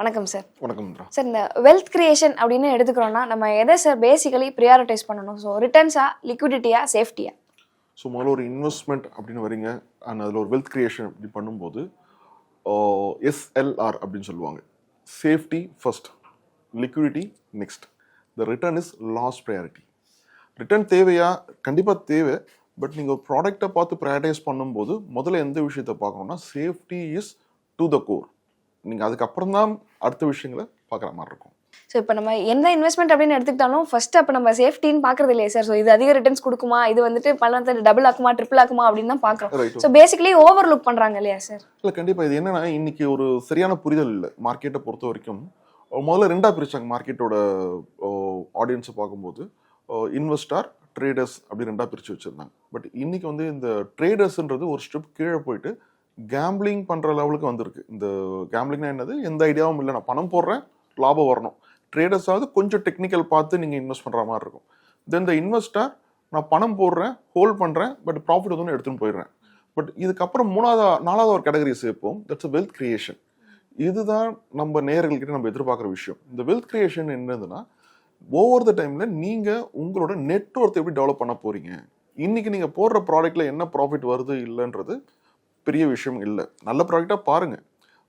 வணக்கம் சார் வணக்கம் சார் இந்த வெல்த் கிரியேஷன் அப்படின்னு எடுத்துக்கிறோம்னா நம்ம எதை சார் பேசிக்கலி ப்ரியாரிட்டைஸ் பண்ணணும்? ஸோ ரிட்டர்ன்ஸா லிக்விடிட்டியா சேஃப்டியா ஸோ முதல்ல ஒரு இன்வெஸ்ட்மெண்ட் அப்படின்னு வரீங்க. அண்ட் அதில் ஒரு வெல்த் கிரியேஷன் அப்படி பண்ணும்போது எஸ்எல்ஆர் அப்படின்னு சொல்லுவாங்க. Safety first liquidity next the return is last priority return தேவையா? கண்டிப்பாக தேவை. பட் நீங்கள் ஒரு ப்ராடக்ட்டை பார்த்து ப்ரையாரிட்டைஸ் பண்ணும்போது முதல்ல எந்த விஷயத்தை பார்க்கணும்னா safety is to the core நீங்கள் அதுக்கப்புறம் தான் அடுத்த விஷயங்களை பார்க்குற மாதிரி இருக்கும். ஸோ இப்போ நம்ம எந்த இன்வெஸ்ட்மெண்ட் அப்படின்னு எடுத்துக்கிட்டாலும் ஃபர்ஸ்ட் அப்போ நம்ம சேஃப்டின்னு பார்க்கறது இல்லையா சார் ஸோ இது அதிக ரிட்டர்ன்ஸ் கொடுக்குமா? இது வந்துட்டு பலனத்தை டபுள் ஆக்குமா ட்ரிபிள் ஆக்குமா அப்படின்னு தான் பார்க்குறோம். ஸோ பேசிக்கலி ஓவர் லுக் பண்ணுறாங்க இல்லையா சார் இல்லை கண்டிப்பாக இது என்னன்னா இன்னைக்கு ஒரு சரியான புரிதல் இல்லை மார்க்கெட்டை பொறுத்த வரைக்கும். முதல்ல ரெண்டாக பிரிச்சாங்க மார்க்கெட்டோட ஆடியன்ஸை பார்க்கும்போது. இன்வெஸ்டார் ட்ரேடர்ஸ் அப்படி ரெண்டாக பிரித்து வச்சுருந்தாங்க. பட் இன்னைக்கு வந்து இந்த ட்ரேடர்ஸ்ன்றது ஒரு ஸ்டெப் கீழே போயிட்டு கேம்பிளிங் பண்ணுற லெவலுக்கு வந்திருக்கு. இந்த கேம்பிளிங்னா என்னது? எந்த ஐடியாவும் இல்லை நான் பணம் போடுறேன் லாபம் வரணும். ட்ரேடர்ஸாவது கொஞ்சம் டெக்னிக்கல் பார்த்து நீங்கள் இன்வெஸ்ட் பண்ணுற மாதிரி இருக்கும். தென் த இன்வெஸ்டர் நான் பணம் போடுறேன் ஹோல்ட் பண்ணுறேன் பட் ப்ராஃபிட் வந்து எடுத்துன்னு போயிடுறேன். பட் இதுக்கப்புறம் மூணாவது நாலாவது ஒரு கேட்டகரி சேர்ப்போம். தட்ஸ் வெல்த் கிரியேஷன் இதுதான் நம்ம நேர்கள்கிட்ட நம்ம எதிர்பார்க்குற விஷயம். இந்த வெல்த் கிரியேஷன் என்னதுன்னா ஓவர் த டைமில் நீங்கள் உங்களோட நெட்ஒர்த்தை எப்படி டெவலப் பண்ண போகிறீங்க இன்னைக்கு நீங்கள் போடுற ப்ராடக்ட்டில் என்ன ப்ராஃபிட் வருது இல்லைன்றது பெரிய விஷயம் இல்லை. நல்ல ப்ராடக்டாக பாருங்கள்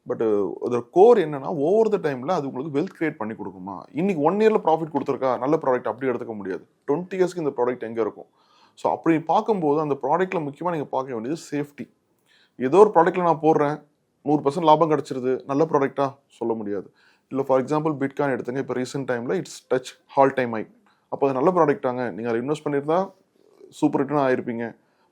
பட் அதோட கோர் என்னன்னா ஓவர் த டைமில் அது உங்களுக்கு வெல்த் கிரியேட் பண்ணி கொடுக்குமா? இன்னைக்கு ஒன் இயரில் ப்ராஃபிட் கொடுத்துருக்கா? நல்ல ப்ராடக்ட் அப்படி எடுத்துக்க முடியாது. டுவெண்ட்டி இயர்ஸ்க்கு இந்த ப்ராடக்ட் எங்கே இருக்கும்? ஸோ அப்படி பார்க்கும்போது அந்த ப்ராடக்ட்டில் முக்கியமாக நீங்கள் பார்க்க வேண்டியது சேஃப்டி ஏதோ ஒரு ப்ராடக்ட்டில் நான் போடுறேன். நூறு பர்சன்ட் லாபம் கிடச்சிருது. நல்ல ப்ராடக்டாக சொல்ல முடியாது. இல்லை ஃபார் எக்ஸாம்பிள் பிட்காயின் எடுத்துங்க. இப்போ ரீசெண்ட் டைமில் it's touch all time high அப்போ அது நல்ல ப்ராடக்டாங்க நீங்கள் அதை இன்வெஸ்ட் பண்ணியிருந்தால் சூப்பர் ரிட்டர்ன் ஆகிருப்பீங்க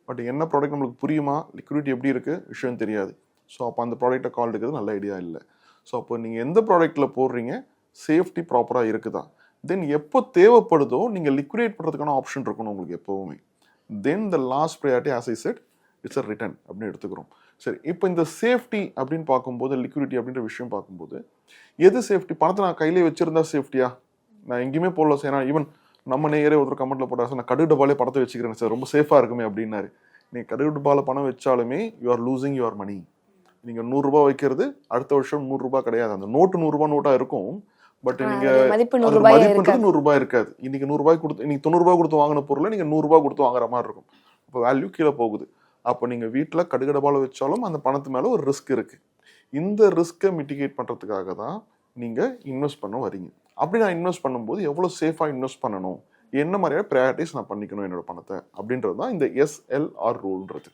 பட் என்ன ப்ராடக்ட் நம்மளுக்கு புரியுமா? லிக்விடிட்டி எப்படி இருக்குது விஷயம் தெரியாது. ஸோ அப்போ அந்த ப்ராடக்ட்டை கால் எடுக்கிறது நல்ல ஐடியா இல்லை. ஸோ அப்போ நீங்கள் எந்த ப்ராடக்ட்டில் போடுறீங்க? சேஃப்டி ப்ராப்பராக இருக்குதா தென் எப்போ தேவைப்படுதோ நீங்கள் லிக்விடேட் பண்ணுறதுக்கான ஆப்ஷன் இருக்கணும் உங்களுக்கு எப்போவுமே. Then the last priority as I set it's a return அப்படின்னு எடுத்துக்கிறோம். சரி இப்போ இந்த சேஃப்டி அப்படின்னு பார்க்கும்போது லிக்விடிட்டி அப்படின்ற விஷயம் பார்க்கும்போது எது சேஃப்டி பணத்தை நான் கையிலே வச்சுருந்தா சேஃப்டியா நான் எங்கேயுமே போடல சார் ஏன்னா ஈவன் நம்ம நேரே ஒருத்தர் கமெண்ட்ல போட்டா சார் நான் கடுகு டப்பாலே பணத்தை வச்சுக்கிறேன் சார் ரொம்ப சேஃபாக இருக்குமே அப்படின்னாரு. நீங்கள் கடுகு பணம் வச்சாலுமே you are losing your money நீங்கள் நூறுரூபா வைக்கிறது அடுத்த வருஷம் நூறுரூபா கிடையாது. அந்த நோட்டு நூறுரூபா நோட்டாக இருக்கும் பட் நீங்க மதிப்பு நூறு அதோட ரூபாயா மதிப்புன்றது இருக்காது. இருக்காது. இன்னைக்கு நூறு ரூபாய் கொடுத்து இன்னைக்கு தொண்ணூறு ரூபாய் கொடுத்து வாங்கின பொருளை நீங்க நூறு ரூபாய் கொடுத்து வாங்குற மாதிரி இருக்கும். அப்போ வேல்யூ கீழே போகுது. அப்போ நீங்க வீட்டுல கடுகு டப்பால வச்சாலும் அந்த பணத்து மேல ஒரு ரிஸ்க் இருக்கு. இந்த ரிஸ்க்கை மிட்டிகேட் பண்றதுக்காக தான் நீங்க இன்வெஸ்ட் பண்ண வரீங்க. அப்படி நான் இன்வெஸ்ட் பண்ணும்போது எவ்வளவு சேஃபா இன்வெஸ்ட் பண்ணணும்? என்ன மாதிரியான ப்ரையாரிட்டிஸ் நான் பண்ணிக்கணும் என்னோட பணத்தை? அப்படின்றது தான் இந்த எஸ்எல்ஆர் ரூல்ன்றது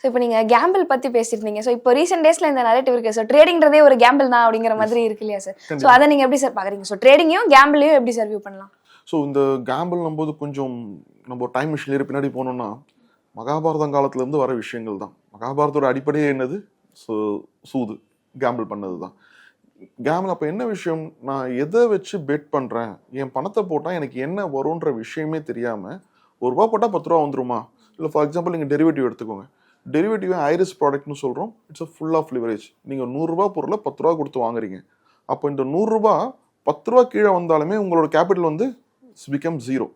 ஸோ இப்போ நீங்க கேம்பிள் பத்தி பேசியிருந்தீங்க. ஸோ இப்போ ரீசெண்ட் டேஸ்ல இந்த நரேட்டிவ் இருக்கு. ஸோ ட்ரேடிங்கிறதே ஒரு கேம்பிள் தான் அப்படிங்கிற மாதிரி இருக்கு இல்லையா சார் ஸோ. அதை நீங்க எப்படி சார் பாக்குறீங்க? ஸோ ட்ரேடிங்கையும் கேம்பிளையும் எப்படி சார் வியூ பண்ணலாம்? ஸோ இந்த கேம்பிள் போது கொஞ்சம் நம்ம டைம் மிஷினில் பின்னாடி போனோம்னா மகாபாரதம் காலத்துலேருந்து வர விஷயங்கள் தான். மகாபாரதோட அடிப்படையே என்னது? ஸோ சூது. கேம்பிள் பண்ணது தான் கேமில் அப்போ என்ன விஷயம்? நான் எதை வச்சு பெட் பண்ணுறேன் என் பணத்தை போட்டால் எனக்கு என்ன வரும்ன்ற விஷயமே தெரியாமல் ஒரு ரூபா போட்டால் பத்து ரூபா வந்துருமா? இல்லை ஃபார் எக்ஸாம்பிள் நீங்கள் டெரிவேட்டிவ் எடுத்துக்கோங்க. டெரிவேட்டிவ் ஐரிஸ் ப்ராடக்ட்னு சொல்கிறோம் it's a full of leverage நீங்கள் நூறுரூபா பொருளை பத்து ரூபா கொடுத்து வாங்குறீங்க. அப்போ இந்த நூறுரூபா பத்து ரூபா கீழே வந்தாலுமே உங்களோட கேபிட்டல் வந்து பிகம் ஜீரோ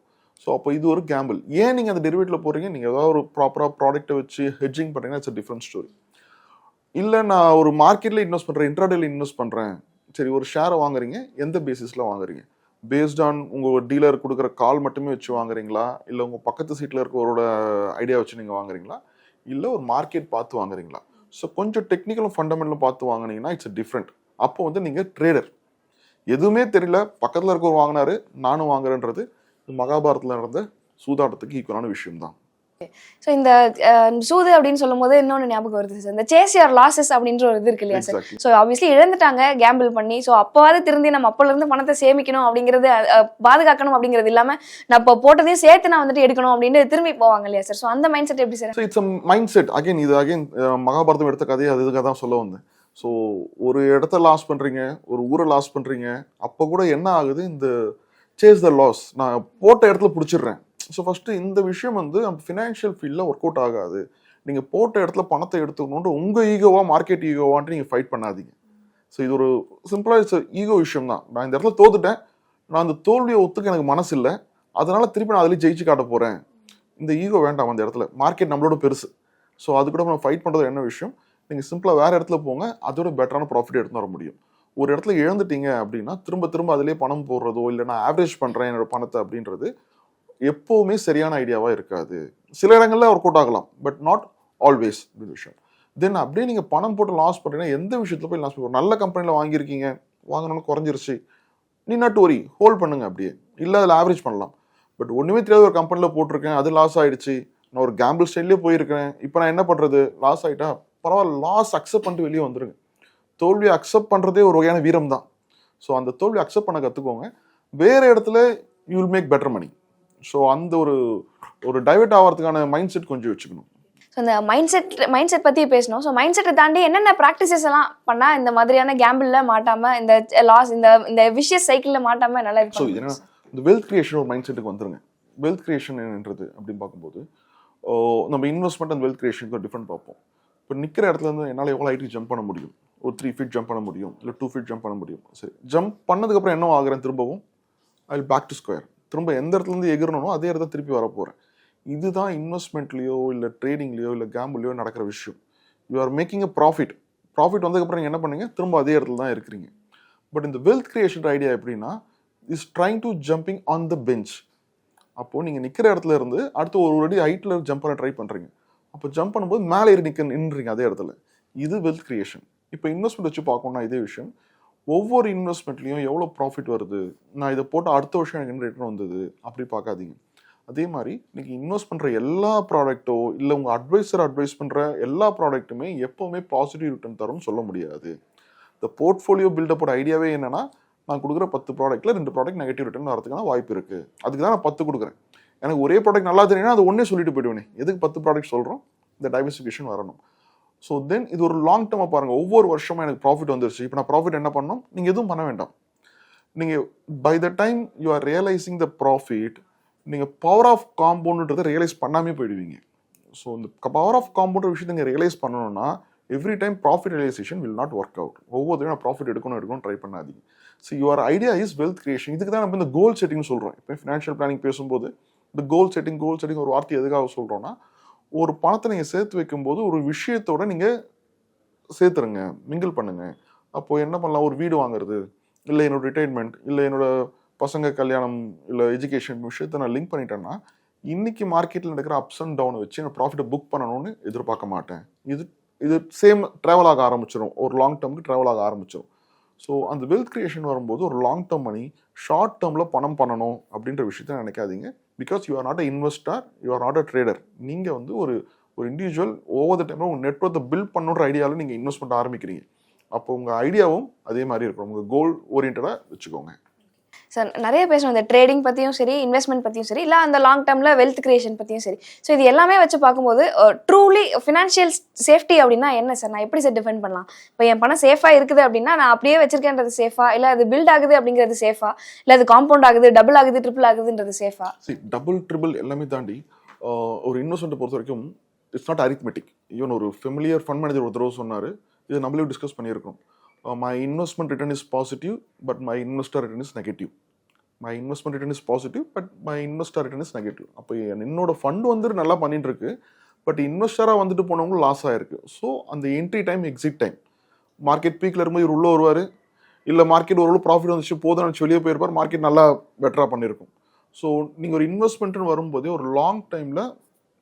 ஸோ அப்போ இது ஒரு கேம்பிள் ஏன் நீங்கள் அந்த டெரிவேட்டில் போகிறீங்க நீங்கள் ஏதாவது ஒரு ப்ராப்பராக ப்ராடக்ட்டை வச்சு ஹெட்ஜிங் பண்ணுறீங்கன்னா இட்ஸ் டிஃப்ரெண்ட் ஸ்டோரி இல்லை நான் ஒரு மார்க்கெட்டில் இன்வெஸ்ட் பண்ணுறேன் இன்ட்ராடேல இன்வெஸ்ட் பண்ணுறேன் சரி ஒரு ஷேரை வாங்குறீங்க எந்த பேசிஸில் வாங்குறீங்க? பேஸ்ட் ஆன் உங்கள் டீலர் கொடுக்குற கால் மட்டுமே வச்சு வாங்குறீங்களா? இல்லை உங்கள் பக்கத்து சீட்டில் இருக்கவரோட ஐடியா வச்சு நீங்கள் வாங்குறீங்களா? இல்லை ஒரு மார்க்கெட் பார்த்து வாங்குறீங்களா? ஸோ கொஞ்சம் டெக்னிக்கலும் ஃபண்டமெண்டலும் பார்த்து வாங்கினீங்கன்னா இட்ஸ் டிஃப்ரெண்ட் அப்போ வந்து நீங்கள் ட்ரேடர் எதுவுமே தெரியல பக்கத்தில் இருக்கிறவர் வாங்கினாரு நானும் வாங்குறேன்றது மகாபாரத்தில் நடந்த சூதாட்டத்துக்கு ஈக்குவலான விஷயம் தான் ஸோ இந்த சூது அப்படின்னு சொல்லும் போது இன்னொன்று ஞாபகம் வருது சார் இந்த சேஸ் யார் லாசஸ் அப்படின்ற ஒரு இது இருக்கு இல்லையா சார் ஸோ ஆப்வியஸ்லி இழந்துட்டாங்க கேம்பிள் பண்ணி. ஸோ அப்போவாது திருந்தி நம்ம அப்போல இருந்து பணத்தை சேமிக்கணும் அப்படிங்கிறது பாதுகாக்கணும் அப்படிங்கிறது இல்லாம நான் இப்போ போட்டதையும் சேர்த்து நான் வந்துட்டு எடுக்கணும் அப்படின்னு திரும்பி போவாங்க இல்லையா சார் ஸோ அந்த மைண்ட் செட் எப்படி sir it's mind set again இது அகைன் மகாபாரதம் எடுத்த கதையை அது இதுக்காக தான் சொல்ல வந்தேன். ஸோ ஒரு இடத்த லாஸ் பண்ணுறீங்க ஒரு ஊரை லாஸ் பண்ணுறீங்க அப்போ கூட என்ன ஆகுது? இந்த சேஸ் த லாஸ் நான் போட்ட இடத்துல பிடிச்சிடுறேன். ஸோ ஃபஸ்ட்டு இந்த விஷயம் வந்து ஃபினான்ஷியல் ஃபீல்டில் ஒர்க் அவுட் ஆகாது. நீங்கள் போட்ட இடத்துல பணத்தை எடுத்துக்கணுன்ட்டு உங்கள் ஈகோவா மார்க்கெட் ஈகோவான்ட்டு நீங்கள் ஃபைட் பண்ணாதீங்க. ஸோ இது ஒரு சிம்பிளாக இட்ஸ் ஈகோ விஷயம் தான். நான் இந்த இடத்துல தோத்துட்டேன். நான் அந்த தோல்வியை ஒத்துக்க எனக்கு மனசு இல்லை அதனால் திருப்பி நான் அதிலே ஜெயிச்சு காட்ட போகிறேன் இந்த ஈகோ வேண்டாம் அந்த இடத்துல. மார்க்கெட் நம்மளோட பெருசு. ஸோ அது கூட நம்ம ஃபைட் பண்ணுறது என்ன விஷயம்? நீங்கள் சிம்பிளாக வேறு இடத்துல போங்க. அதோட பெட்டரான ப்ராஃபிட் எடுத்து வர முடியும். ஒரு இடத்துல இழந்துட்டீங்க அப்படின்னா திரும்ப திரும்ப அதிலே பணம் போடுறதோ இல்லை நான் ஆவரேஜ் பண்ணுறேன் என்னோட பணத்தை அப்படின்றது எப்போவுமே சரியான ஐடியாவாக இருக்காது. சில இடங்களில் ஒர்க் அவுட் ஆகலாம் பட் நாட் ஆல்வேஸ் அப்படின்னு விஷயம். தென் அப்படியே நீங்கள் பணம் போட்டு லாஸ் பண்ணுறீங்கன்னா எந்த விஷயத்தில் போய் லாஸ் பண்ணுவோம் நல்ல கம்பெனியில் வாங்கியிருக்கீங்க வாங்கினாலும் குறைஞ்சிருச்சு. நீ நாட் ஒரி ஹோல்ட் பண்ணுங்க அப்படியே. இல்லை அதில் ஆவரேஜ் பண்ணலாம். பட் ஒன்றுமே தெரியாத ஒரு கம்பெனியில் போட்டிருக்கேன் அது லாஸ் ஆகிடுச்சு நான் ஒரு கேம்பிள் ஸ்டைல்லே போயிருக்கேன் இப்போ நான் என்ன பண்ணுறது லாஸ் ஆகிட்டா பரவாயில்ல லாஸ் அக்செப்ட் பண்ணிட்டு வெளியே வந்துடுங்க தோல்வியை அக்செப்ட் பண்ணுறதே ஒரு வகையான வீரம் தான் ஸோ அந்த தோல்வியை அக்செப்ட் பண்ண கற்றுக்கோங்க வேறு இடத்துல you will make better money so அந்த ஒரு ஒரு டைவெர்ட் ஆகிறதுக்கான மைண்ட் செட் கொஞ்சம் வச்சுக்கணும். ஸோ இந்த மைண்ட் செட் மைண்ட் செட் பற்றி பேசணும். ஸோ மைண்ட் செட்டை தாண்டி என்னென்ன ப்ராக்டிசஸ் எல்லாம் பண்ணால் இந்த மாதிரியான கேம்பிளில் மாட்டாமல் இந்த லாஸ் இந்த இந்த விஷயஸ் சைக்கிளில் மாட்டாமல் நல்லா ஸோ இருக்கும் என்னன்னா இந்த வெல்த் கிரியேஷன் ஒரு மைண்ட் செட்டுக்கு வந்துருங்க. வெல்த் கிரியேஷன் என்னன்றது அப்படின்னு பார்க்கும்போது நம்ம இன்வெஸ்ட்மெண்ட் அண்ட் வெல்த் கிரியேஷனுக்கு டிஃப்ரெண்ட் பார்ப்போம். இப்போ நிற்கிற இடத்துல இருந்து என்னால் எவ்வளோ ஹைட்டுக்கு ஜம்ப் பண்ண முடியும்? ஒரு த்ரீ ஃபீட் ஜம்ப் பண்ண முடியும்? இல்லை டூ ஃபீட் ஜம்ப் பண்ண முடியும்? சரி ஜம்ப் பண்ணதுக்கப்புறம் என்ன ஆகுறேன் திரும்பவும்? ஐ பேக் டு ஸ்கொயர் திரும்ப எந்த இடத்துல இருந்து எகிறனோ அதே இடத்துல திருப்பி வர போகிறேன் இதுதான் இன்வெஸ்ட்மெண்ட்லேயோ இல்லை ட்ரேடிங்லேயோ இல்லை கேம்பிள்லையோ நடக்கிற விஷயம். You are making a profit profit வந்ததுக்கப்புறம் நீங்கள் என்ன பண்ணீங்க? திரும்ப அதே இடத்துல தான் இருக்கிறீங்க. பட் இந்த வெல்த் கிரியேஷன் ஐடியா எப்படின்னா is trying to jumping on the bench அப்போது நீங்கள் நிற்கிற இடத்துல இருந்து அடுத்து ஒரு அடி ஹைட்டில் ஜம்ப் பண்ண ட்ரை பண்ணுறீங்க அப்போ ஜம்ப் பண்ணும்போது மேலே ஏறி நிற்க நின்றுறீங்க அதே இடத்துல. இது வெல்த் கிரியேஷன் இப்போ இன்வெஸ்ட்மெண்ட் வச்சு பார்க்கணும்னா இதே விஷயம். ஒவ்வொரு இன்வெஸ்ட்மெண்ட்லேயும் எவ்வளோ ப்ராஃபிட் வருது? நான் இதை போட்டு அடுத்த வருஷம் எனக்கு என்ன ரிட்டர்ன் வந்தது. அப்படி பார்க்காதீங்க. அதே மாதிரி இன்னைக்கு இன்வெஸ்ட் பண்ணுற எல்லா ப்ராடக்ட்டோ இல்லை உங்கள் அட்வைசர் அட்வைஸ் பண்ணுற எல்லா ப்ராடக்ட்டுமே எப்போவுமே பாசிட்டிவ் ரிட்டர்ன் தரும்னு சொல்ல முடியாது. இந்த போர்ட்ஃபோலியோ பில்டப்போட ஐடியாவே என்னென்னா நான் கொடுக்குற பத்து ப்ராடக்ட்டில் ரெண்டு ப்ராடக்ட் நெகட்டிவ் ரிட்டர்ன் வரதுக்கான வாய்ப்பு இருக்குது அதுக்கு தான் நான் பத்து கொடுக்குறேன். எனக்கு ஒரே ப்ராடக்ட் நல்லா தெரியும்னா அது ஒன்னே சொல்லிட்டு போயிடுவேனே. எதுக்கு பத்து ப்ராடக்ட் சொல்கிறோம் இந்த டைவர்சிஃபிகேஷன் வரணும். ஸோ தென் இது ஒரு லாங் டேர்மாக பாருங்கள் ஒவ்வொரு வருஷமும் எனக்கு ப்ராஃபிட் வந்துருச்சு. இப்போ நான் ப்ராஃபிட் என்ன பண்ணணும்? நீங்கள் எதுவும் பண்ண வேண்டாம். நீங்கள் by the time you are realising the profit நீங்கள் பவர் ஆஃப் காம்பவுண்டுன்றதை ரியலைஸ் பண்ணாமே போயிடுவீங்க. ஸோ இந்த பவர் ஆஃப் காம்பவுண்ட் விஷயத்தை நீங்கள் ரியலைஸ் பண்ணணும்னா every time profit realisation will not work out ஒவ்வொரு நான் ப்ராஃபிட் எடுக்கணும் எடுக்கணும் ட்ரை பண்ணாதீங்க. So your idea is wealth creation இதுக்கு தான் நம்ம இந்த கோல் செட்டிங் சொல்கிறோம் இப்போ ஃபினான்ஷியல் பிளானிங் பேசும்போது இந்த கோல் செட்டிங் கோல் செட்டிங் ஒரு வார்த்தை எதுக்காக சொல்கிறோன்னா ஒரு பணத்தை நீங்கள் சேர்த்து வைக்கும்போது ஒரு விஷயத்தோட நீங்கள் சேர்த்துருங்க மிங்கிள் பண்ணுங்க. அப்போது என்ன பண்ணலாம்? ஒரு வீடு வாங்குறது இல்லை என்னோட ரிட்டைர்மெண்ட் இல்லை என்னோட பசங்க கல்யாணம் இல்லை எஜுகேஷன் விஷயத்தை நான் லிங்க் பண்ணிட்டேன்னா இன்னைக்கு மார்க்கெட்டில் நடக்கிற அப்ஸ் அண்ட் டவுனை வச்சு நான் ப்ராஃபிட்டை புக் பண்ணணும்னு எதிர்பார்க்க மாட்டேன். இது இது சேம் ட்ராவல் ஆக ஆரம்பிச்சிடும் ஒரு லாங் டேர்முக்கு ட்ராவல் ஆக ஆரம்பிச்சிடும் ஸோ அந்த வெல்த் கிரியேஷன் வரும்போது ஒரு லாங் டேர்ம் மணி ஷார்ட் டேர்மில் பணம் பண்ணணும் அப்படின்ற விஷயத்த நினைக்காதீங்க. Because you are not a investor you are not a trader நீங்கள் வந்து ஒரு ஒரு இண்டிவிஜுவல் ஓவர் த டைமில் உங்கள் நெட்ஒர்க்கை பில்ட் பண்ணுன்ற ஐடியாவில் நீங்கள் இன்வெஸ்ட் பண்ண ஆரம்பிக்கிறீங்க. அப்போ உங்கள் ஐடியாவும் அதே மாதிரி இருக்கும். உங்கள் கோல் ஓரியன்டாக வச்சுக்கோங்க. சார் நிறைய பேசணும் இந்த ட்ரேடிங் பற்றியும் சரி இன்வெஸ்ட்மெண்ட் பற்றியும் சரி இல்லை அந்த லாங் டேர்மில் வெல்த் கிரியேஷன் பற்றியும் சரி. ஸோ இது எல்லாமே வச்சு பார்க்கும்போது ட்ரூலி ஃபினான்ஷியல் சேஃப்டி அப்படின்னா என்ன சார் நான் எப்படி சார் டிஃபெண்ட் பண்ணலாம்? இப்போ என் பணம் சேஃபாக இருக்குது அப்படின்னா நான் அப்படியே வச்சிருக்கேன்றது சேஃபா இல்லை அது பில்ட் ஆகுது அப்படிங்கிறது சேஃபா இல்லை அது காம்பவுண்ட் ஆகுது டபுள் ஆகுது ட்ரிபிள் ஆகுதுன்றது சேஃபா டபுள் ட்ரிபிள் எல்லாமே தாண்டி ஒரு இன்வெஸ்ட்மெண்ட் பொறுத்த வரைக்கும் இட்ஸ் நாட் அரித்மெட்டிக் ஈவன் ஒரு ஃபெமிலியர் ஃபண்ட் மேனேஜர் ஒரு தடவை சொன்னார் இது நம்மளே டிஸ்கஸ் பண்ணியிருக்கோம் my investment return is positive but my investor return is negative my investment return is positive but my investor return is negative அப்போ என்னோட ஃபண்ட் வந்து நல்லா பண்ணிட்டு இருக்கு பட் இன்வெஸ்டராக வந்துட்டு போனவங்களும் லாஸ் ஆயிருக்கு. ஸோ அந்த entry time exit time market பீக்கில் இருக்கும்போது இவர் உள்ளே வருவார். இல்லை மார்க்கெட் ஓரளவு ப்ராஃபிட் வந்துச்சு போதும் நினச்சி வெளியே போயிருப்பார். மார்க்கெட் நல்லா பெட்டராக பண்ணியிருக்கும். ஸோ நீங்கள் ஒரு இன்வெஸ்ட்மெண்ட்டுன்னு வரும்போதே ஒரு லாங் டைமில்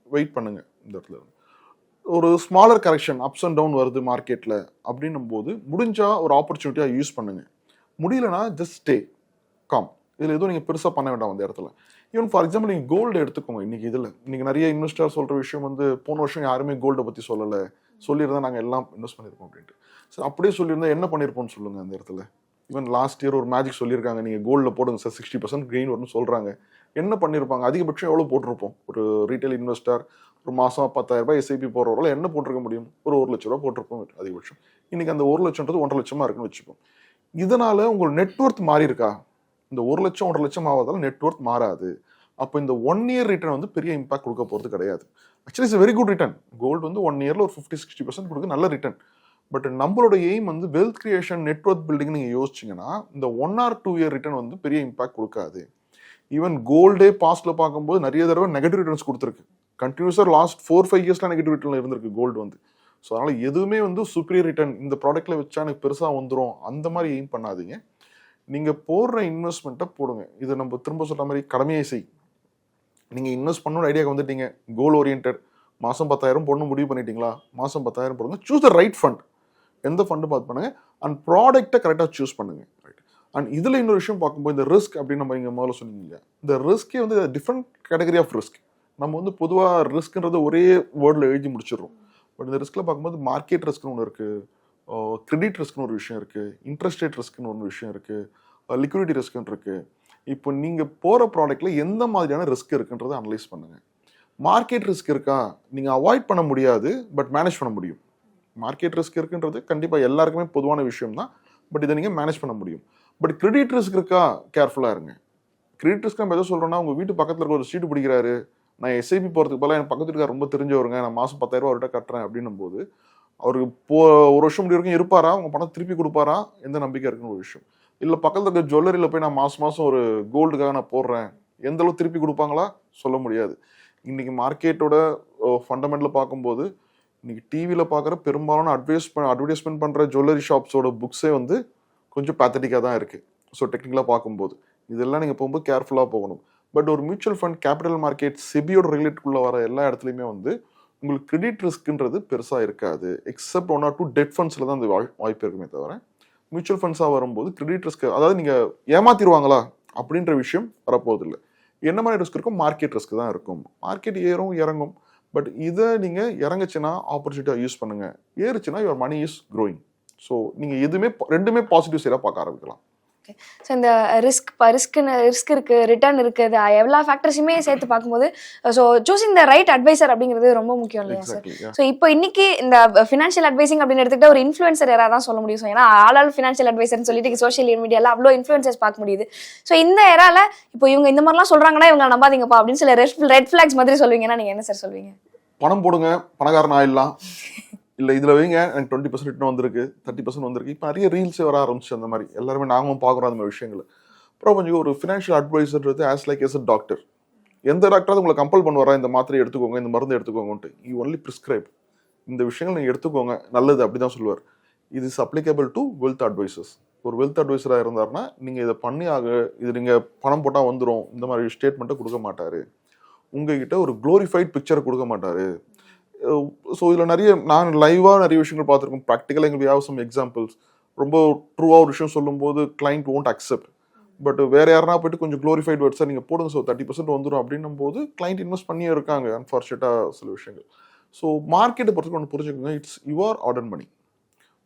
வெயிட் பண்ணுங்கள் இந்த இடத்துல ஒரு smaller correction ups and down வருது மார்க்கெட்டில் அப்படின்னும் போது முடிஞ்சா ஒரு ஆப்பர்ச்சுனிட்டியாக யூஸ் பண்ணுங்க. முடியலனா ஜஸ்ட் ஸ்டே காம் இதில் எதுவும் நீங்கள் பெருசாக பண்ண வேண்டாம் அந்த இடத்துல. ஈவன் ஃபார் எக்ஸாம்பிள் நீங்கள் கோல்டு எடுத்துக்கோங்க. இன்றைக்கி இதில் இன்றைக்கி நிறைய இன்வெஸ்டர் சொல்கிற விஷயம் வந்து போன வருஷம் யாருமே கோல்டை பற்றி சொல்லலை. சொல்லியிருந்தா நாங்கள் எல்லாம் இன்வெஸ்ட் பண்ணியிருக்கோம் அப்படின்ட்டு. சரி அப்படியே சொல்லியிருந்தா என்ன பண்ணியிருப்போம்னு சொல்லுங்கள் அந்த இடத்துல. ஈவன் லாஸ்ட் இயர் ஒரு மேஜிக் சொல்லியிருக்காங்க. நீங்கள் கோல்டில் போடுங்க சார் சிக்ஸ்டி பர்சன்ட் கெயின் வரும்னு சொல்கிறாங்க என்ன பண்ணியிருப்பாங்க அதிகபட்சம் எவ்வளோ போட்டிருப்போம்? ஒரு ரீட்டைல் இன்வெஸ்டர் ஒரு மாதம் பத்தாயிரரூபா ரூபாய் எஸ்ஐபி போடுறவரால் என்ன போட்டிருக்க முடியும்? ஒரு ஒரு லட்ச ரூபா போட்டிருப்போம் அதிகபட்சம். இன்றைக்கி அந்த ஒரு லட்சம்ன்றது ஒன்றரை லட்சமாக இருக்குன்னு வச்சுப்போம். இதனால் உங்கள் நெட்ஒர்த் மாறி இருக்கா இந்த ஒரு லட்சம் ஒன்றரை லட்சம் ஆவதால நெட்ஒர்த் மாறாது. அப்போ இந்த ஒன் இயர் ரிட்டர்ன் வந்து பெரிய இம்பாக்ட் கொடுக்க போகிறது கிடையாது. Actually it's very good return gold வந்து ஒன் இயரில் ஒரு ஃபிஃப்டி சிக்ஸ்டி பர்சன்ட் கொடுக்க நல்ல ரிட்டர்ன் பட் நம்மளோட எய்ம் வந்து வெல்த் கிரியேஷன் நெட்ஒர்க் பில்டிங் நீங்கள் யோசிச்சிங்கன்னா இந்த one or two year return வந்து பெரிய இம்பாக்ட் கொடுக்காது. ஈவன் கோல்டே பாஸ்டில் பார்க்கும்போது நிறைய தடவை நெகட்டிவ் ரிட்டர்ன்ஸ் கொடுத்துருக்கு. கண்டினியூஸாக லாஸ்ட் ஃபோர் ஃபைவ் இயர்ஸ்லாம் நெகட்டிவ் ரிட்டர்ன் இருந்திருக்கு கோல்டு வந்து. ஸோ அதனால் எதுவுமே வந்து சுப்பீரியர் ரிட்டர்ன் இந்த ப்ராடக்ட்டில் வச்சா எனக்கு பெருசாக வந்துடும் அந்த மாதிரி எய்ம் பண்ணாதீங்க. நீங்கள் போடுற இன்வெஸ்ட்மெண்ட்டை போடுங்க. இது நம்ம திரும்ப சொல்கிற மாதிரி கடமையை செய். நீங்கள் இன்வெஸ்ட் பண்ணணும் ஐடியாவுக்கு வந்துட்டீங்க. கோல் ஓரியன்ட் மாதம் பத்தாயிரம் பொண்ணு முடிவு பண்ணிட்டீங்களா? மாதம் பத்தாயிரம் போடுங்க. சூஸ் த ரைட் ஃபண்ட் எந்த ஃபண்டு பார்த்து பண்ணுங்கள் அண்ட் ப்ராடக்ட்டை கரெக்டாக சூஸ் பண்ணுங்க. ரைட் அண்ட் இதில் இன்னொரு விஷயம் பார்க்கும்போது இந்த ரிஸ்க் அப்படின்னு நம்ம இங்கே முதல்ல சொன்னீங்க இந்த ரிஸ்கே வந்து டிஃப்ரெண்ட் கேட்டகரி ஆஃப் ரிஸ்க் நம்ம வந்து பொதுவாக ரிஸ்க்ன்றது ஒரே வேர்டில் எழுதி முடிச்சிடுறோம். பட் இந்த ரிஸ்கில் பார்க்கும்போது மார்க்கெட் ரிஸ்க்னு ஒன்று இருக்குது கிரெடிட் ரிஸ்க்னு ஒரு விஷயம் இருக்குது இன்ட்ரெஸ்ட் ரேட் ரிஸ்க்னு ஒரு விஷயம் இருக்குது லிக்விடிட்டி ரிஸ்க்னு இருக்குது இப்போ நீங்கள் போகிற ப்ராடக்ட்டில் எந்த மாதிரியான ரிஸ்க் இருக்குன்றதை அனலைஸ் பண்ணுங்கள் மார்க்கெட் ரிஸ்க் இருக்கா? நீங்கள் அவாய்ட் பண்ண முடியாது பட் மேனேஜ் பண்ண முடியும். மார்க்கெட் ரிஸ்க் இருக்குன்றது கண்டிப்பாக எல்லாருக்குமே பொதுவான விஷயம் தான் பட் இதை நீங்கள் மேனேஜ் பண்ண முடியும். பட் கிரெடிட் ரிஸ்க் இருக்கா? கேர்ஃபுல்லாக இருங்க. கிரெடிட் ரிஸ்க் நம்ம எதை சொல்கிறோன்னா உங்கள் வீட்டு பக்கத்தில் இருக்க ஒரு சீட்டு பிடிக்கிறாரு. நான் எஸ்ஐபி போகிறதுக்கு பதிலாக எனக்கு பக்கத்து வீட்டுக்காரர் ரொம்ப தெரிஞ்சவருங்க. நான் மாதம் பத்தாயிரரூவா அவர்கிட்ட கட்டுறேன் அப்படின்னும் போது அவருக்கு போ ஒரு வருஷம் முடி வரைக்கும் இருப்பாரா? உங்கள் பணம் திருப்பி கொடுப்பாரா? எந்த நம்பிக்கை இருக்குன்னு ஒரு விஷயம். இல்லை பக்கத்தில் இருக்க ஜுவல்லரியில் போய் நான் மாதம் மாதம் ஒரு கோல்டுக்காக நான் போடுறேன். எந்த அளவுக்கு திருப்பி கொடுப்பாங்களா? சொல்ல முடியாது. இன்றைக்கி மார்க்கெட்டோட ஃபண்டமெண்டலில் பார்க்கும்போது இன்னைக்கு டிவியில் பார்க்குற பெரும்பாலான அட்வைஸ் அட்வர்டைஸ்மெண்ட் பண்ணுற ஜுவல்லரி ஷாப்ஸோட புக்ஸே வந்து கொஞ்சம் பேத்தட்டிக்காக தான் இருக்குது ஸோ டெக்னிக்கலாக பார்க்கும்போது. இதெல்லாம் நீங்கள் போகும்போது கேர்ஃபுல்லாக போகணும். பட் ஒரு மியூச்சுவல் ஃபண்ட் கேபிட்டல் மார்க்கெட் செபியோட ரெகுலேட்டுக்குள்ளே வர எல்லா இடத்துலையுமே வந்து உங்களுக்கு கிரெடிட் ரிஸ்க்ன்றது பெருசாக இருக்காது. Except one or two debt ஃபண்ட்ஸில் தான் அந்த வாய்- வாய்ப்பு இருக்குமே தவிர மியூச்சுவல் ஃபண்ட்ஸாக வரும்போது கிரெடிட் ரிஸ்க் அதாவது நீங்கள் ஏமாத்திடுவாங்களா அப்படின்ற விஷயம் வரப்போதில்லை என்ன மாதிரி ரிஸ்க் இருக்கும் மார்க்கெட் ரிஸ்க் தான் இருக்கும். மார்க்கெட் ஏறும் இறங்கும். பட் இதை நீங்கள் இறங்குச்சுன்னா ஆப்பர்ச்சுனிட்டியாக யூஸ் பண்ணுங்கள் ஏறுச்சுன்னா your money is growing so நீங்கள் எதுவுமே ரெண்டுமே பாசிட்டிவ் சைடாக பார்க்க ஆரம்பிக்கலாம். ஸோ இந்த ரிஸ்க் ரிஸ்க்னு ரிஸ்க் இருக்கு ரிட்டர்ன் இருக்குது எல்லா ஃபேக்டர்ஸுமே சேர்த்து பார்க்கும்போது so choosing the right adviser அப்படிங்கிறது ரொம்ப முக்கியம் இல்லையா சார் ஸோ இப்போ இன்னைக்கு இந்த ஃபினான்ஷியல் அட்வைசிங் அப்படின்னு எடுத்துக்கிட்டா ஒரு இன்ஃப்ளூயன்சர் யாராவது தான் சொல்ல முடியும். ஏன்னா ஆல் ஆல் ஃபினான்ஷியல் அட்வைசர்னு சொல்லிட்டு சோஷியல் மீடியால அவ்வளோ இன்ஃப்ளூயன்சஸ் பார்க்க முடியுது. ஸோ இந்த ஏரால இப்போ இவங்க இந்த மாதிரிலாம் சொல்றாங்கன்னா இவங்க நம்பாதீங்கப்பா அப்படின்னு சில ரெட் ரெட் ஃபிளாக்ஸ் மாதிரி சொல்லுவீங்கன்னா நீங்க என்ன சார் சொல்வீங்க? பணம் போடுங்க பணக்காரன் ஆயிடலாம். இல்லை இதில் வைங்க. எனக்கு டுவெண்ட்டி பர்சன்ட் வந்திருக்கு. தேர்ட்டி பர்சன்ட் வந்திருக்கு. இப்போ நிறைய ரீல்ஸே வர ஆரம்பிச்சு அந்த மாதிரி. எல்லாருமே நாங்களும் பார்க்குறோம் அந்த மாதிரி விஷயங்கள். அப்புறம் கொஞ்சம் ஒரு financial அட்வைசர்ன்றது as like is a doctor எந்த டாக்டராவது உங்களை கம்பல் பண்ணுவாரா? இந்த மாத்திரை எடுத்துக்கோங்க இந்த மருந்து எடுத்துக்கோங்கன்ட்டு. யூ ஒன்லி ப்ரிஸ்கிரைப் இந்த விஷயங்கள் நீங்கள் எடுத்துக்கோங்க. நல்லது அப்படி தான் சொல்லுவார். இது is applicable to wealth advisers ஒரு வெல்த் அட்வைசராக இருந்தாருன்னா நீங்கள் இதை பண்ணி ஆக இது நீங்கள் பணம் போட்டால் வந்துடும் இந்த மாதிரி ஸ்டேட்மெண்ட்டை கொடுக்க மாட்டார். உங்ககிட்ட ஒரு க்ளோரிஃபைட் பிக்சரை கொடுக்க மாட்டார். ஸோ இதில் நிறைய நான் லைவாக நிறைய விஷயங்கள் பார்த்துருக்கோம் ப்ராக்டிக்கலாக எங்களுக்கு ஹேவ் சம் எக்ஸாம்பிள்ஸ் ரொம்ப ட்ரூவாக ஒரு விஷயம் சொல்லும்போது கிளைண்ட் ஓன்ட் அக்செப்ட் பட் வேறு யாருனா போயிட்டு கொஞ்சம் க்ளோரிஃபைட் வேர்ட்ஸாக நீங்கள் போடுங்க ஸோ தேர்ட்டி பர்சன்ட் வந்துடும் அப்படின்னும் போது கிளைண்ட் இன்வெஸ்ட் பண்ணியே இருக்காங்க அன்ஃபார்ச்சுனேட்டாக சில விஷயங்கள். ஸோ மார்க்கெட்டை பொறுத்த ஒன்று புரிஞ்சுக்கோங்க. இட்ஸ் யுவர் ஆர்டர் மணி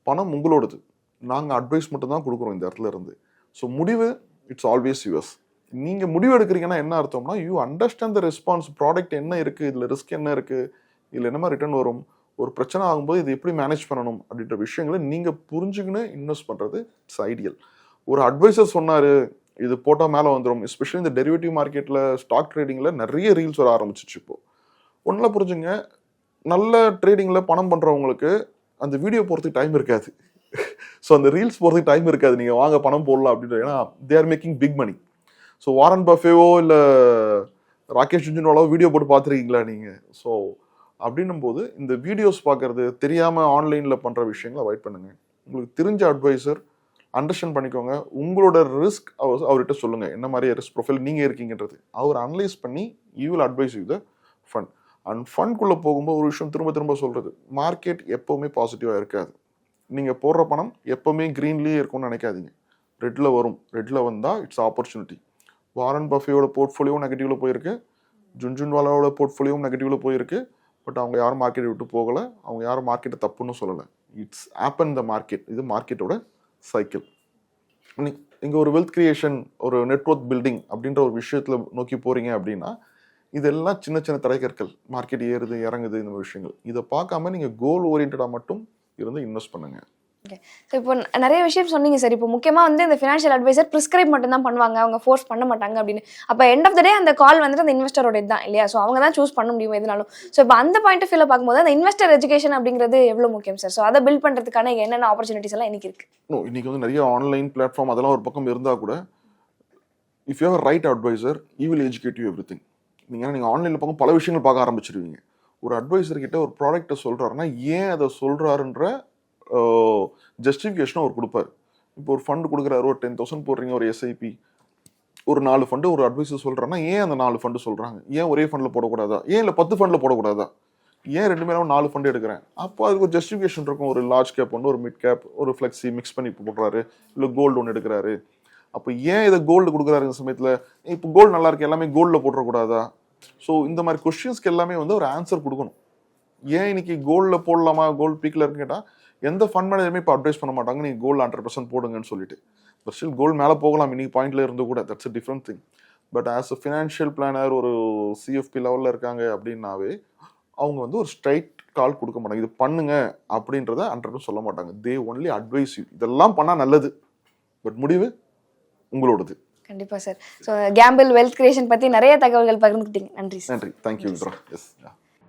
பணம் உங்களோடது. நாங்கள் அட்வைஸ் மட்டும் தான் கொடுக்குறோம் இந்த இடத்துல இருந்து. ஸோ முடிவு இட்ஸ் ஆல்வேஸ் யுவர்ஸ் நீங்கள் முடிவு எடுக்கிறீங்கன்னா என்ன அர்த்தம்னா you understand the response product என்ன இருக்குது இதில் ரிஸ்க் என்ன இருக்குது இதில் என்னமா ரிட்டர்ன் வரும்? ஒரு பிரச்சனை ஆகும்போது இது எப்படி மேனேஜ் பண்ணணும் அப்படின்ற விஷயங்களை நீங்கள் புரிஞ்சுக்கின்னு இன்வெஸ்ட் பண்ணுறது இட்ஸ் ஐடியல் ஒரு அட்வைசர் சொன்னார் இது போட்டால் மேலே வந்துடும் எஸ்பெஷலி இந்த டெரிவேட்டிவ் மார்க்கெட்டில் ஸ்டாக் ட்ரேடிங்கில் நிறைய ரீல்ஸ் வர ஆரம்பிச்சிச்சு இப்போது ஒன்றில் புரிஞ்சுங்க நல்ல ட்ரேடிங்கில் பணம் பண்ணுறவங்களுக்கு அந்த வீடியோ போகிறதுக்கு டைம் இருக்காது. ஸோ அந்த ரீல்ஸ் போகிறதுக்கு டைம் இருக்காது. நீங்கள் வாங்க பணம் போடலாம் அப்படின்ற ஏன்னா they are making big money so Warren பஃபேவோ இல்லை ராகேஷ் ஜுன்ஜுன்வாலாவோ வீடியோ போட்டு பார்த்துருக்கீங்களா நீங்கள் ஸோ அப்படின்னும் போது இந்த வீடியோஸ் பார்க்கறது தெரியாமல் ஆன்லைனில் பண்ணுற விஷயங்களை அவாய்ட் பண்ணுங்க. உங்களுக்கு தெரிஞ்ச அட்வைசர் அண்டர்ஸ்டாண்ட் பண்ணிக்கோங்க. உங்களோட ரிஸ்க் அவர் அவர்கிட்ட சொல்லுங்கள் என்ன மாதிரி ரிஸ்க் ப்ரொஃபைல் நீங்கள் இருக்கீங்கன்றது. அவர் அனலைஸ் பண்ணி you will advise you the fund and ஃபண்ட்குள்ளே போகும்போது ஒரு விஷயம் திரும்ப திரும்ப சொல்கிறது மார்க்கெட் எப்போவுமே பாசிட்டிவாக இருக்காது. நீங்கள் போடுற பணம் எப்போவுமே க்ரீன்லேயே இருக்கும்னு நினைக்காதீங்க. ரெட்டில் வரும். ரெட்டில் வந்தால் இட்ஸ் ஆப்பர்ச்சுனிட்டி வாரன் பஃபேயோட போர்ட்ஃபோலியோவும் நெகட்டிவில் போயிருக்கு. ஜுன்ஜுன்வாலாவோட போர்ட்ஃபோலியோவும் நெகட்டிவில் போயிருக்கு. பட் அவங்க யாரும் மார்க்கெட்டை விட்டு போகலை. அவங்க யாரும் மார்க்கெட்டை தப்புன்னு சொல்லலை. இட்ஸ் ஆப்பன் த மார்க்கெட் இது மார்க்கெட்டோட சைக்கிள் இங்கே ஒரு வெல்த் கிரியேஷன் ஒரு நெட்ஒர்க் பில்டிங் அப்படின்ற ஒரு விஷயத்தில் நோக்கி போகிறீங்க அப்படின்னா இதெல்லாம் சின்ன சின்ன தடைக்கற்கள் மார்க்கெட் ஏறுது இறங்குது இந்த மாதிரி விஷயங்கள். இதை பார்க்காம நீங்கள் கோல் ஓரியன்டாக மட்டும் இருந்து இன்வெஸ்ட் ஓகே ஸோ இப்போ நிறைய விஷயம் சொன்னீங்க சார் இப்போ முக்கியமாக வந்து இந்த ஃபினான்ஷியல் அட்வைசர் ப்ரிஸ்கிரைப் மட்டும் தான் பண்ணுவாங்க. அவங்க ஃபோர்ஸ் பண்ண மாட்டாங்க அப்படின்னு. அப்போ எண்ட் ஆஃப் த டே அந்த கால் வந்துட்டு அந்த இன்வெஸ்டரோட தான் இல்லையா? ஸோ அவங்க தான் சூஸ் பண்ண முடியும் எதுனாலும். ஸோ இப்போ அந்த பாயிண்ட் ஆஃப் வியூவில் பார்க்கும்போது அந்த இன்வெஸ்டர் எஜுகேஷன் அப்படிங்கிறது எவ்வளோ முக்கியம் சார் ஸோ அதை பில்ட் பண்ணுறதுக்கான என்னென்ன ஆப்பர்ச்சுனிட்டிஸ் எல்லாம் இன்னைக்கு இருக்கு? இன்னைக்கு வந்து நிறைய ஆன்லைன் பிளாட்ஃபார்ம் அதெல்லாம் ஒரு பக்கம் இருந்தால் கூட if you right adviser he will educate you everything நீங்கள் நீங்கள் ஆன்லைனில் பார்க்கும் பல விஷயங்கள் பார்க்க ஆரம்பிச்சிருவீங்க. ஒரு அட்வைசர் கிட்ட ஒரு ப்ராடக்ட்டை சொல்கிறாருன்னா ஏன் அதை சொல்கிறாருன்ற ஜஸ்டிஃபிகேஷனும் அவர் கொடுப்பாரு. இப்போ ஒரு ஃபண்டு கொடுக்குறாரு ஒரு டென் தௌசண்ட் போடுறீங்க ஒரு எஸ்ஐபி ஒரு நாலு ஃபண்டு ஒரு அட்வைஸர் சொல்கிறேன்னா ஏன் அந்த நாலு ஃபண்டு சொல்கிறாங்க ஏன் ஒரே ஃபண்டில் போடக்கூடாதா? ஏன் இல்லை பத்து ஃபண்டில் போடக்கூடாதா? ஏன் ரெண்டு பேரும் நாலு ஃபண்டு எடுக்கிறேன்? அப்போ அதுக்கு ஒரு ஜஸ்டிஃபிகேஷன் இருக்கும். ஒரு லார்ஜ் கேப் ஒன்று ஒரு மிட் கேப் ஒரு ஃப்ளெக்ஸி மிக்ஸ் பண்ணி போடுறாரு. இல்லை கோல்டு ஒன்று எடுக்கிறாரு. அப்போ ஏன் இதை கோல்டு கொடுக்குறாரு இந்த சமயத்தில்? இப்போ கோல்டு நல்லா இருக்கு எல்லாமே கோல்டில் போட்டுறக்கூடாதா? ஸோ இந்த மாதிரி கொஸ்டின்ஸ்க்கு எல்லாமே வந்து ஒரு ஆன்சர் கொடுக்கணும். ஏன் இன்னைக்கு கோல்டில் போடலாமா? கோல்டு பீக்கில் இருக்குன்னு கேட்டால் எந்த ஃபண்ட் மேனேஜருமே இப்போ அட்வைஸ் பண்ண மாட்டாங்க. நீங்கள் கோல்டு ஹண்ட்ரட் பர்சன்ட் போடுங்கன்னு சொல்லிட்டு. பட் ஸ்டில் கோல்டு மேலே போகலாம். இன்னைக்கு பாயிண்ட்ல இருந்து கூட. That's a different thing but as a financial planner ஒரு சிஎஃப்பி லெவலில் இருக்காங்க அப்படின்னாவே அவங்க வந்து ஒரு ஸ்ட்ரைட் கால் கொடுக்க மாட்டாங்க. இது பண்ணுங்க அப்படின்றத ஹண்ட்ரட் சொல்ல மாட்டாங்க. தே ஒன்லி அட்வைஸ் யூ இதெல்லாம் பண்ணால் நல்லது. பட் முடிவு உங்களோடது. கண்டிப்பா sir so gamble wealth creation பத்தி நிறைய தகவல்கள் பகிர்ந்துக்கிட்டீங்க. நன்றி நன்றி. Thank you S